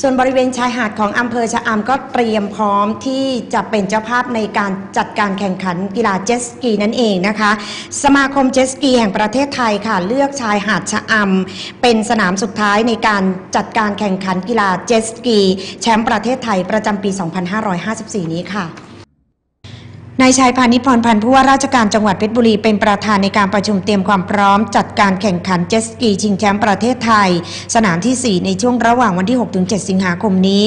ส่วนบริเวณชายหาดของอำเภอชะอำก็เตรียมพร้อมที่จะเป็นเจ้าภาพในการจัดการแข่งขันกีฬาเจ็ตสกีนั่นเองนะคะ สมาคมเจ็ตสกีแห่งประเทศไทยค่ะ เลือกชายหาดชะอำเป็นสนามสุดท้ายในการจัดการแข่งขันกีฬาเจ็ตสกี แชมป์ประเทศไทยประจำปี 2554 นี้ค่ะ นายชัยพานิพรพันธ์ผู้ว่าราชการจังหวัดเพชรบุรีเป็นประธานในการประชุมเตรียมความพร้อม จัดการแข่งขันเจ็ตสกีชิงแชมป์ประเทศไทย สนามที่ 4 ในช่วงระหว่างวันที่ 6-7 สิงหาคมนี้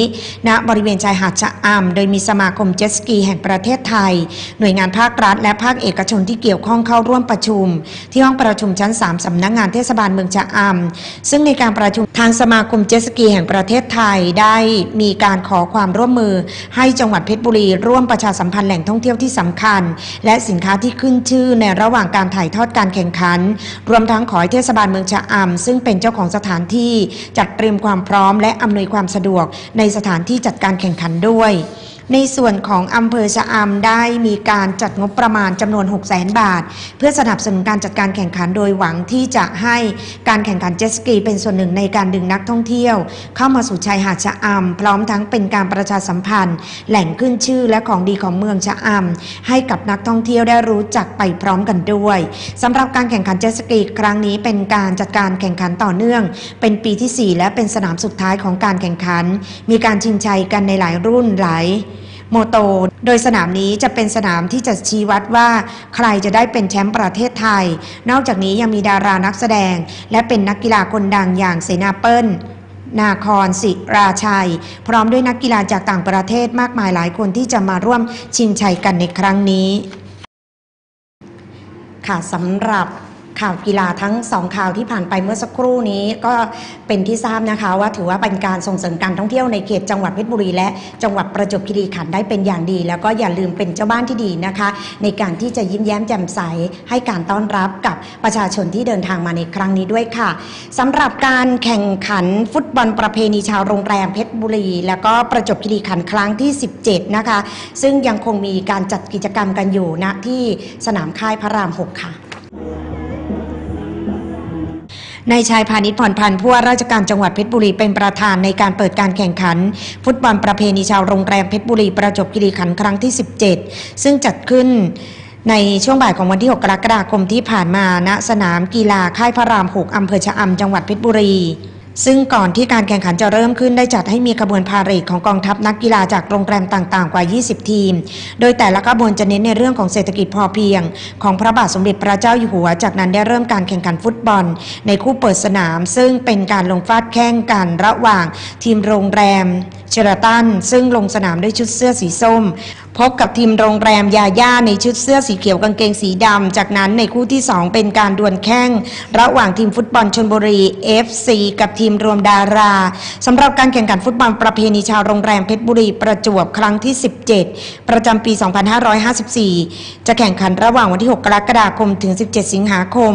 ณบริเวณชายหาดชะอำโดยมีสมาคมเจ็ตสกีแห่งประเทศไทย หน่วยงานภาครัฐ และภาคเอกชนที่เกี่ยวข้องเข้าร่วมประชุม ที่ห้องประชุมชั้น 3 สำนักงานเทศบาลเมืองชะอำซึ่งในการประชุมทางสมาคมเจ็ตสกีแห่งประเทศไทยได้มีการขอความร่วมมือ ให้จังหวัดเพชรบุรี ร่วมประชาสัมพันธ์แหล่งท่องเที่ยวที่สำคัญ และสินค้าที่ขึ้นชื่อในระหว่างการถ่ายทอดการแข่งขัน รวมทั้งขอให้เทศบาลเมืองชะอำซึ่งเป็นเจ้าของสถานที่จัดเตรียมความพร้อมและอำนวยความสะดวกในสถานที่จัดการแข่งขันด้วย ในส่วนของอำเภอชะอำได้มีการจัดงบประมาณจำนวน 6 0 0 0 0 0บาท เพื่อสนับสนุนการจัดการแข่งขันโดยหวังที่จะให้การแข่งขันเจ็ตสกีเป็นส่วนหนึ่งในการดึงนักท่องเที่ยว เข้ามาสู่ชายหาดชะอำพร้อมทั้งเป็นการประชาสัมพันธ์ แหล่งขึ้นชื่อและของดีของเมืองชะอำให้กับนักท่องเที่ยวได้รู้จักไปพร้อมกันด้วยสำหรับการแข่งขันเจ็ตสกีครั้งนี้เป็นการจัดการแข่งขันต่อเนื่อง เป็นปีที่ 4 และเป็นสนามสุดท้ายของการแข่งขัน มีการชิงชัยกันในหลายรุ่นหลาย โมโต โดยสนามนี้จะเป็นสนามที่จะชี้วัดว่าใครจะได้เป็นแชมป์ประเทศไทย นอกจากนี้ยังมีดารานักแสดง และเป็นนักกีฬาคนดังอย่างเสนาเปิ้ลนาคอนศิราชัย พร้อมด้วยนักกีฬาจากต่างประเทศมากมายหลายคนที่จะมาร่วมชิงชัยกันในครั้งนี้ ค่ะสำหรับ ข่าวกีฬาทั้งสองข่าวที่ผ่านไปเมื่อสักครู่นี้ก็เป็นที่ทราบนะคะว่าถือว่าเป็นการส่งเสริมการท่องเที่ยวในเขตจังหวัดเพชรบุรีและจังหวัดประจวบคีรีขันธ์ได้เป็นอย่างดี แล้วก็อย่าลืมเป็นเจ้าบ้านที่ดีนะคะ ในการที่จะยิ้มแย้มแจ่มใสให้การต้อนรับกับประชาชนที่เดินทางมาในครั้งนี้ด้วยค่ะสำหรับการแข่งขันฟุตบอลประเพณีชาวโรงแรมเพชรบุรี แล้วก็ประจวบคีรีขันธ์ครั้งที่ 17 นะคะ ซึ่งยังคงมีการจัดกิจกรรมกันอยู่ณที่สนามค่ายพระราม 6 ค่ะ นายชายพาณิชย์ผ่อนพันธ์ผู้ว่าราชการจังหวัดเพชรบุรีเป็นประธานในการเปิดการแข่งขัน ฟุตบอลประเพณีชาวโรงแรมเพชรบุรีประจบคีรีขันธ์ครั้งที่ 17 ซึ่งจัดขึ้นในช่วงบ่ายของวันที่ 6 กรกฎาคมที่ผ่านมาณสนามกีฬาค่ายพระราม 6 อำเภอชะอำจังหวัดเพชรบุรี ซึ่งก่อนที่การแข่งขันจะเริ่มขึ้นได้จัดให้มีขบวนพาเหรดของกองทัพนักกีฬาจากโรงแรมต่างๆ กว่า 20 ทีม โดยแต่ละขบวนจะเน้นในเรื่องของเศรษฐกิจพอเพียง ของพระบาทสมเด็จพระเจ้าอยู่หัว จากนั้นได้เริ่มการแข่งขันฟุตบอล ในคู่เปิดสนาม ซึ่งเป็นการลงฟาดแข่งกันระหว่าง ทีมโรงแรมเชอราตันซึ่งลงสนามด้วยชุดเสื้อสีส้มพบกับทีมโรงแรมยาย่าในชุดเสื้อสีเขียวกางเกงสีดำ จากนั้นในคู่ที่ 2 เป็นการดวลแข่งระหว่างทีมฟุตบอลชนบุรี FC กับทีมรวมดาราสำหรับการแข่งขันฟุตบอลประเพณีชาวโรงแรมเพชรบุรีประจวบครั้งที่ 17 ประจำปี 2554 จะแข่งขันระหว่างวันที่ 6 กรกฎาคมถึง 17 สิงหาคม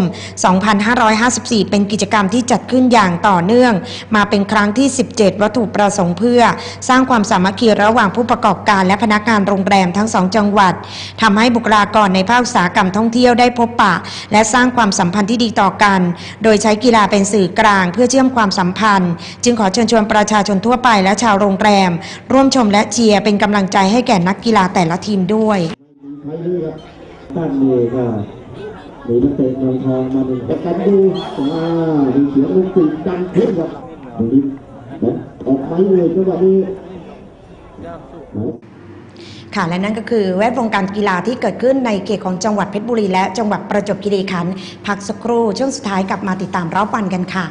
2554 เป็นกิจกรรมที่จัดขึ้นอย่างต่อเนื่อง มาเป็นครั้งที่ 17 วัตถุประสงค์เพื่อ สร้างความสามัคคีระหว่างผู้ประกอบการและพนักงานโรงแรมทั้งสองจังหวัดทำให้บุคลากรในภาคอุตสาหกรรมท่องเที่ยวได้พบปะ และสร้างความสัมพันธ์ที่ดีต่อกัน โดยใช้กีฬาเป็นสื่อกลาง เพื่อเชื่อมความสัมพันธ์ จึงขอเชิญชวนประชาชนทั่วไปและชาวโรงแรม ร่วมชมและเชียร์เป็นกำลังใจให้แก่นักกีฬาแต่ละทีมด้วยท่านนี่ก็หรือนักเตะเมืองทองมาหนึ่งประกันดูอ่ามีเสียงลูกปีกดังขึ้นครับนี่ออกไปเลยจังหวะนี้ ค่ะและนั่นก็คือแวดวงการกีฬาที่เกิดขึ้นในเขตของจังหวัดเพชรบุรีและจังหวัดประจวบคีรีขันธ์พักสักครู่ช่วงสุดท้ายกลับมาติดตามรอบวันกันค่ะ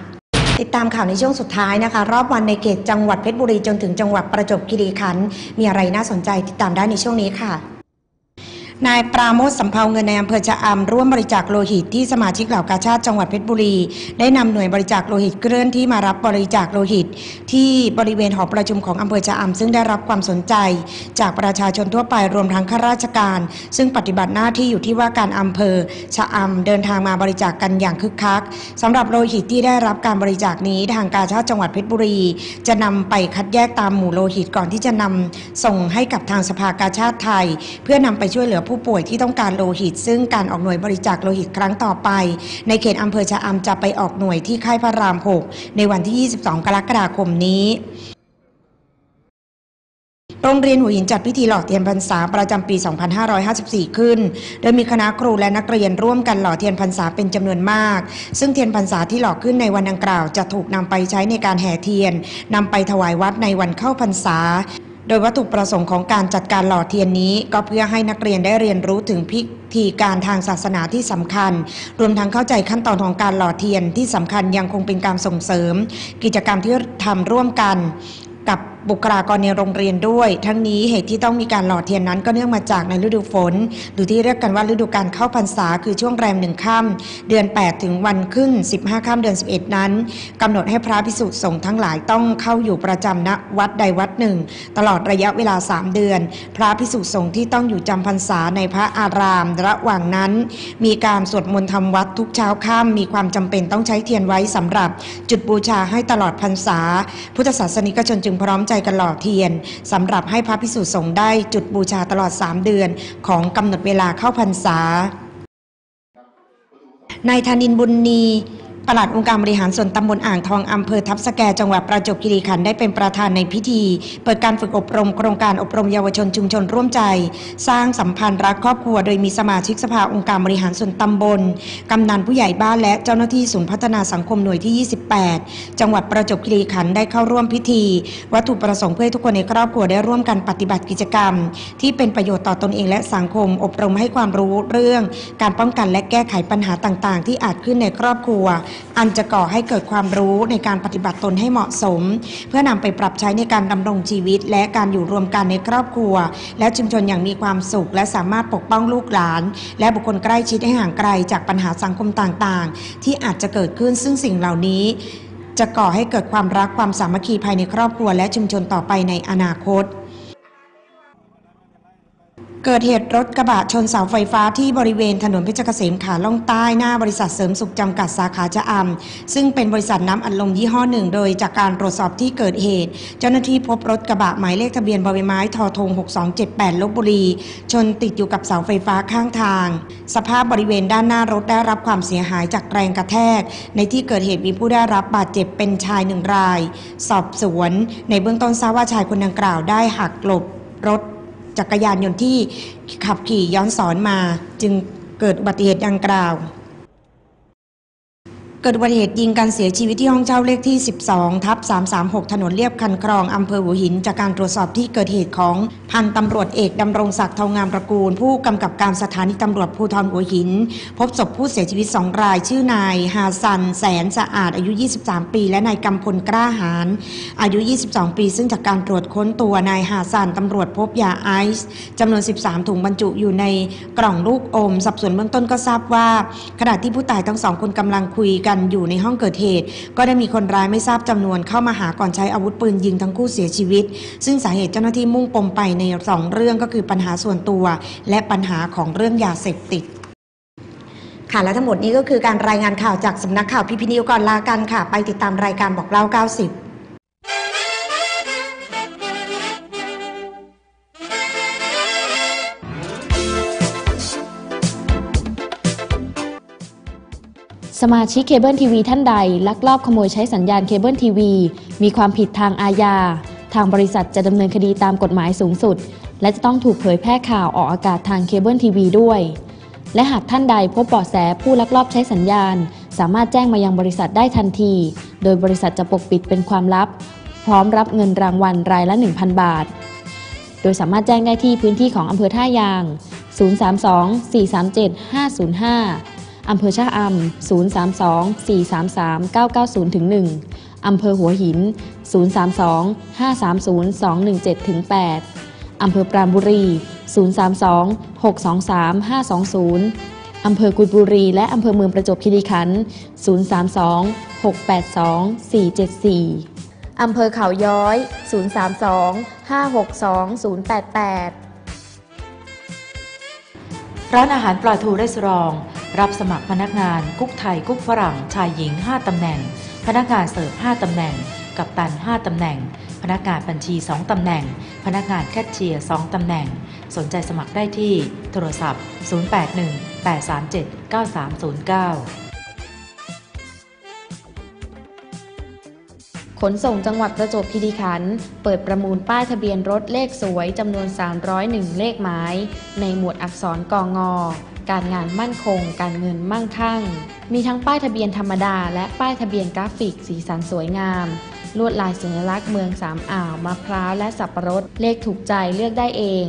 ติดตามข่าวในช่วงสุดท้ายนะคะ รอบวันในเขตจังหวัดเพชรบุรีจนถึงจังหวัดประจวบคีรีขันธ์มีอะไรน่าสนใจติดตามได้ในช่วงนี้ค่ะ นายปราโมทสัมภาเงินในอำเภอชะอำร่วมบริจาคโลหิตที่สมาชิกเหล่ากาชาติจังหวัดเพชรบุรี ได้นำหน่วยบริจาคโลหิตเคลื่อนที่มารับบริจาคโลหิต ที่บริเวณหอประชุมของอำเภอชะอำซึ่งได้รับความสนใจ จากประชาชนทั่วไปรวมทั้งข้าราชการ ซึ่งปฏิบัติหน้าที่อยู่ที่ว่าการอำเภอชะอำเดินทางมาบริจาคกันอย่างคึกคักสำหรับโลหิตที่ได้รับการบริจาคนี้ทางกาชาติจังหวัดเพชรบุรี จะนำไปคัดแยกตามหมู่โลหิตก่อนที่จะนำส่งให้กับทางสภากาชาติไทย เพื่อนำไปช่วยเหลือผูู้้ป่วยที่ต้องการโลหิต ซึ่งการออกหน่วยบริจาคโลหิตครั้งต่อไป ในเขตอำเภอชะอำจะไปออกหน่วยที่ค่ายพระราม 6 ในวันที่ 22 กรกฎาคมนี้โรงเรียนหัวหินจัดพิธีหล่อเทียนพรรษาประจำปี 2554 ขึ้น โดยมีคณะครูและนักเรียนร่วมกันหล่อเทียนพรรษาเป็นจำนวนมาก ซึ่งเทียนพรรษาที่หล่อขึ้นในวันดังกล่าว จะถูกนำไปใช้ในการแห่เทียนนำไปถวายวัดในวันเข้าพรรษา โดยวัตถุประสงค์ของการจัดการหล่อเทียนนี้ก็เพื่อให้นักเรียนได้เรียนรู้ถึงพิธีการทางศาสนาที่สำคัญ รวมทั้งเข้าใจขั้นตอนของการหล่อเทียนที่สำคัญยังคงเป็นการส่งเสริม กิจกรรมที่ทำร่วมกันกับ บุคลากรในโรงเรียนด้วย ทั้งนี้เหตุที่ต้องมีการหล่อเทียนนั้นก็เนื่องมาจากในฤดูฝน หรือที่เรียกกันว่าฤดูการเข้าพรรษาคือช่วงแรมหนึ่งค่ำเดือน 8 ถึงวันขึ้น 15ค่ำเดือน 11 นั้นกำหนดให้พระพิสุสงฆ์ทั้งหลายต้องเข้าอยู่ประจำณวัดใดวัดหนึ่ง ตลอดระยะเวลา 3 เดือน พระพิสุสงฆ์ที่ต้องอยู่จำพรรษาในพระอารามระหว่างนั้น มีการสวดมนต์ทำวัดทุกเช้าค่ำมีความจำเป็นต้องใช้เทียนไว้สำหรับ จุดบูชาให้ตลอดพรรษา พุทธศาสนิกชนจึงพร้อมใจกันหล่อเทียนสำหรับให้พระพิสุสงฆ์ได้จุดบูชาตลอด 3 เดือนของกำหนดเวลาเข้าพรรษานายธนินบุญนี ปลัดองค์การบริหารส่วนตำบลอ่างทองอำเภอทับสแกจังหวัดประจวบคีรีขันธ์ได้เป็นประธานในพิธี เปิดการฝึกอบรมโครงการอบรมเยาวชนชุมชนร่วมใจ สร้างสัมพันธ์รักครอบครัว โดยมีสมาชิกสภาองค์การบริหารส่วนตำบลกำนันผู้ใหญ่บ้านและเจ้าหน้าที่ศูนย์พัฒนาสังคมหน่วยที่ 28 จังหวัดประจวบคีรีขันธ์ได้เข้าร่วมพิธี วัตถุประสงค์เพื่อทุกคนในครอบครัวได้ร่วมกันปฏิบัติกิจกรรม ที่เป็นประโยชน์ต่อตนเองและสังคม อบรมให้ความรู้เรื่อง การป้องกันและแก้ไขปัญหาต่าง ๆ ที่อาจขึ้นในครอบครัวอันจะก่อให้เกิดความรู้ในการปฏิบัติตนให้เหมาะสม เพื่อนำไปปรับใช้ในการดำรงชีวิต และการอยู่รวมกันในครอบครัว และชุมชนอย่างมีความสุข และสามารถปกป้องลูกหลาน และบุคคลใกล้ชิดให้ห่างไกลจากปัญหาสังคมต่างๆ ที่อาจจะเกิดขึ้นซึ่งสิ่งเหล่านี้จะก่อให้เกิดความรักความสามัคคีภายในครอบครัวและชุมชนต่อไปในอนาคต เกิดเหตุรถกระบะชนเสาไฟฟ้าที่บริเวณถนนเพชรเกษมขาล่องใต้หน้าบริษัทเสริมสุขจำกัดสาขาจะอำซึ่งเป็นบริษัทน้ำอัดลมยี่ห้อหนึ่ง โดยจากการตรวจสอบที่เกิดเหตุ เจ้าหน้าที่พบรถกระบะหมายเลขทะเบียนบใบไม้ทอทง 6278ลบบุรี ชนติดอยู่กับเสาไฟฟ้าข้างทาง สภาพบริเวณด้านหน้ารถได้รับความเสียหายจากแรงกระแทก ในที่เกิดเหตุมีผู้ได้รับบาดเจ็บเป็นชายหนึ่งราย สอบสวน ในเบื้องต้นทราบว่าชายคนดังกล่าวได้หักหลบรถ จักรยานยนต์ที่ขับขี่ย้อนสอนมา จึงเกิดอุบัติเหตุดังกล่าว เกิดอุบัติเหตุยิงกันเสียชีวิตที่ห้องเช่าเลขที่ 12 ทับ 336 ถนนเลียบคันครองอำเภอหัวหิน จากการตรวจสอบที่เกิดเหตุของพันตำรวจเอกดำรงศักดิ์ทองงามประกูล ผู้กำกับการสถานีตำรวจภูธรหัวหิน พบศพผู้เสียชีวิต 2 ราย ชื่อนายฮาซัน แสนสะอาดอายุ 23 ปี และนายกำพลกล้าหารอายุ 22 ปี ซึ่งจากการตรวจค้นตัวนายฮาซันตำรวจพบยาไอซ์จำนวน 13 ถุงบรรจุอยู่ในกล่องลูกอม สับสนเบื้องต้นก็ทราบว่าขณะที่ผู้ตายทั้งสองคนกำลังคุยกันอยู่ในห้องเกิดเหตุ ก็ได้มีคนร้ายไม่ทราบจำนวนเข้ามาหาก่อนใช้อาวุธปืนยิงทั้งคู่เสียชีวิต ซึ่งสาเหตุเจ้าหน้าที่มุ่งปมไปในสองเรื่องก็คือปัญหาส่วนตัว และปัญหาของเรื่องยาเสพติดค่ะและทั้งหมดนี้ก็คือการรายงานข่าวจากสำนักข่าวพิพินิวก่อนลากันค่ะ ไปติดตามรายการบอกเล่า 90 สมาชิกเคเบิลทีวีท่านใด ลักลอบขโมยใช้สัญญาณเคเบิลทีวี มีความผิดทางอาญา ทางบริษัทจะดำเนินคดีตามกฎหมายสูงสุด และจะต้องถูกเผยแพร่ข่าวออกอากาศทางเคเบิลทีวีด้วย และหากท่านใดพบเบาะแสผู้ลักลอบใช้สัญญาณ สามารถแจ้งมายังบริษัทได้ทันที โดยบริษัทจะปกปิดเป็นความลับ พร้อมรับเงินรางวัลรายละ 1,000 บาท โดยสามารถแจ้งได้ที่พื้นที่ของอำเภอท่ายาง 032 437 505 อำเภอชะอำ032 433 990ถึง1อำเภอหัวหิน 032 530 217ถึง8อำเภอปราณบุรี 032 623 520 อำเภอกุยบุรี และอำเภอเมืองประจวบคีรีขันธ์032 682 474 อำเภอเขาย้อย 032 562 088 ร้านอาหารปลาทูได้สรอง รับสมัครพนักงานกุ๊กไทยกุ๊กฝรั่ง ชายหญิง 5 ตำแหน่ง พนักงานเสิร์ฟ 5 ตำแหน่ง กัปตัน 5 ตำแหน่ง พนักงานบัญชี 2 ตำแหน่ง พนักงานแคชเชียร์ 2 ตำแหน่ง สนใจสมัครได้ที่ โทรศัพท์ 081 837 9309ขนส่งจังหวัดประจวบคีรีขันธ์เปิดประมูลป้ายทะเบียนรถเลขสวยจำนวน 301 เลขหมาย ในหมวดอักษรกองอ การงานมั่นคง การเงินมั่งคั่ง มีทั้งป้ายทะเบียนธรรมดา และป้ายทะเบียนกราฟิก สีสันสวยงาม ลวดลายสัญลักษณ์เมืองสามอ่าวมะพร้าวและสับปะรดเลขถูกใจเลือกได้เอง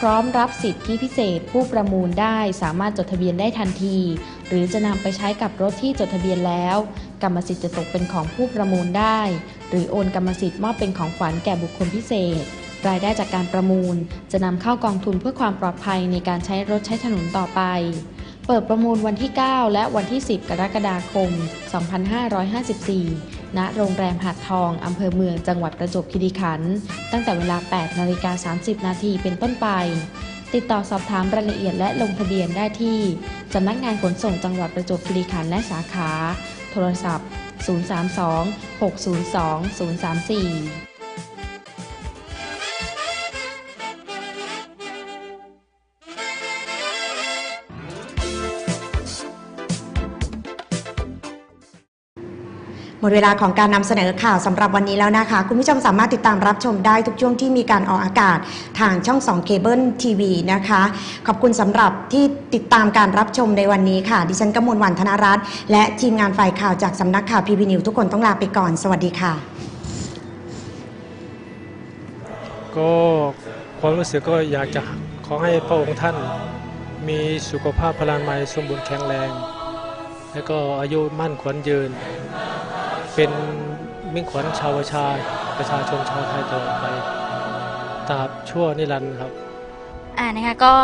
พร้อมรับสิทธิพิเศษผู้ประมูลได้สามารถจดทะเบียนได้ทันที หรือจะนำไปใช้กับรถที่จดทะเบียนแล้ว กรรมสิทธิ์จะตกเป็นของผู้ประมูลได้ หรือโอนกรรมสิทธิ์มอบเป็นของขวัญแก่บุคคลพิเศษ รายได้จากการประมูล จะนำเข้ากองทุนเพื่อความปลอดภัยในการใช้รถใช้ถนนต่อไป เปิดประมูลวันที่ 9 และวันที่ 10 กรกฎาคม 2554 ณ โรงแรมหาดทองอำเภอเมืองจังหวัดประจวบคีรีขันธ์ตั้งแต่เวลา 8 นาฬิกา 30 นาทีเป็นต้นไป ติดต่อสอบถามรายละเอียดและลงทะเบียนได้ที่สำนักงานขนส่งจังหวัดประจวบคีรีขันธ์และสาขา โทรศัพท์ 032 602 034 มดเวลาของการนำเสนอข่าวสำหรับวันนี้แล้วนะคะ คุณผู้ชมสามารถติดตามรับชมได้ทุกช่วงที่มีการออกอากาศทางช่อง 2 เคเบิลทีวีนะคะ ขอบคุณสำหรับที่ติดตามการรับชมในวันนี้ค่ะ ดิฉันกมลวันธนรัตน์และทีมงานฝ่ายข่าวจากสำนักข่าวพีพีนิวทุกคนต้องลาไปก่อน สวัสดีค่ะ ก็ความรู้สึกก็อยากจะขอให้พระองค์ท่านมีสุขภาพพลานามัยสมบูรณ์แข็งแรง และก็อายุมั่นขวัญยืน เป็นมิ่งขวัญชาวประชาประชาชนชาวไทยตลอดไปตราบชั่วนิรันดร์ครับอ่านะคะก็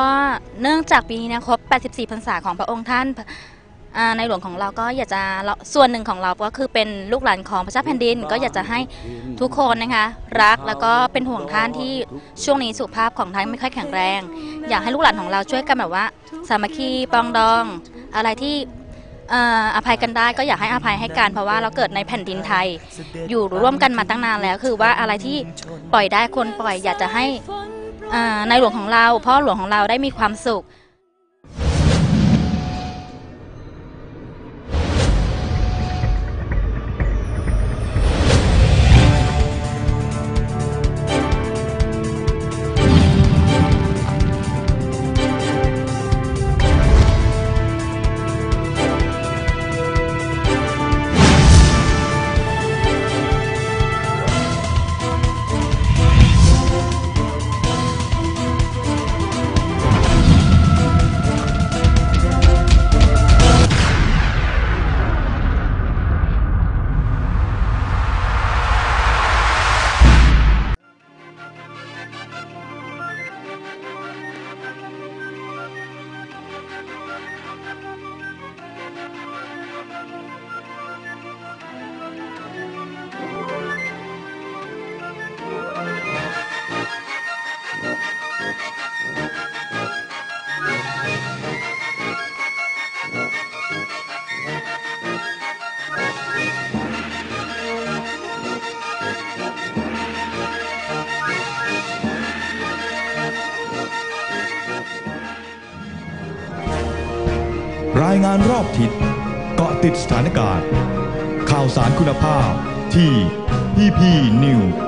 เนื่องจากปีนี้นะครบ 84 พรรษาของพระองค์ท่านในหลวงของเราก็อยากจะส่วนหนึ่งของเราก็คือเป็นลูกหลานของพระเจ้าแผ่นดิน ก็อยากจะให้ทุกคนนะคะรักแล้วก็เป็นห่วงท่านที่ช่วงนี้สุขภาพของท่านไม่ค่อยแข็งแรง อยากให้ลูกหลานของเราช่วยกันแบบว่า สามัคคีปองดอง อะไรที่ อภัยกันได้ก็อยากให้อภัยให้กันเพราะว่าเราเกิดในแผ่นดินไทย อยู่ร่วมกันมาตั้งนานแล้ว คือว่าอะไรที่ปล่อยได้คนปล่อยอยากจะให้ในหลวงของเราพ่อหลวงของเราได้มีความสุข งานรอบทิศเกาะติดสถานการณ์ ข่าวสารคุณภาพที่ PP News